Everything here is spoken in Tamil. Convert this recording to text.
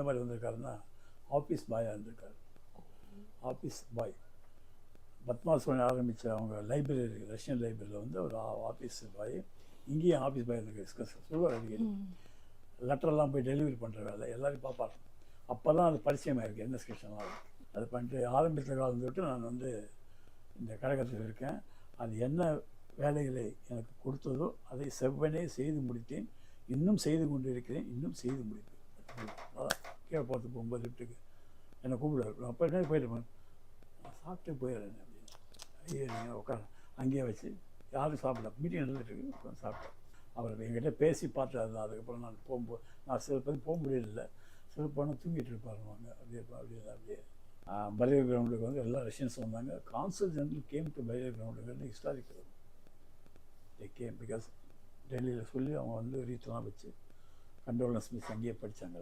எந்த மாதிரி வந்திருக்காருன்னா ஆஃபீஸ் பாயாக இருந்திருக்காரு. ஆஃபீஸ் பாய் பத்மாசுவன் ஆரம்பித்த அவங்க லைப்ரரி ரஷ்யன் லைப்ரரியில் வந்து ஒரு ஆஃபீஸ் பாய் இங்கேயும் ஆஃபீஸ் பாய் டிஸ்கஸ் சொல்லுவார் அடிக்கடி. லெட்டர்லாம் போய் டெலிவரி பண்ணுற வேலை எல்லாரையும் பார்ப்பாரு. அப்போ தான் அது பரிச்சயமாக இருக்குது எந்த ஸ்டேஷன்லாம் அது பண்ணிட்டு ஆரம்பித்த காலம் தொட்டு நான் வந்து இந்த கழகத்தில் இருக்கேன். அது என்ன வேலைகளை எனக்கு கொடுத்ததோ அதை செவ்வனே செய்து முடித்தேன். இன்னும் செய்து கொண்டு இருக்கிறேன் இன்னும் செய்து முடிப்பேன். அதான் கீழே பார்த்து போகும்போது லிஃப்ட்டுக்கு என்னை கூப்பிடுவார் நான் அப்போ என்ன போயிடுவேன் சாப்பிட்டு போயிடுறேன் அப்படின்னு. ஐயோ நீங்கள் உட்கார. அங்கேயே வச்சு யாரும் சாப்பிடல. மீட்டிங் நடந்துட்டு இருக்கு. உட்காந்து சாப்பிட்டேன். அவர் எங்கிட்ட பேசி பார்த்தாரு அதுக்கப்புறம் நான் போகும்போது நான் சில பேர் போக முடியல. சில போனால் தூங்கிட்டு இருப்பாருவாங்க அப்படியே அப்படியே அப்படியே பரியர் கிரவுண்டுக்கு வந்து எல்லா ரஷ்யன்ஸ் வந்தாங்க. Consul general came to barrier கிரவுண்டுக்கு ஹிஸ்டாரிக்கல் தே கேம் பிகாஸ் டெல்லியில் சொல்லி அவங்க வந்து ரீத்தெல்லாம் வச்சு கண்டோலன்ஸ் மிஸ் அங்கேயே படித்தாங்க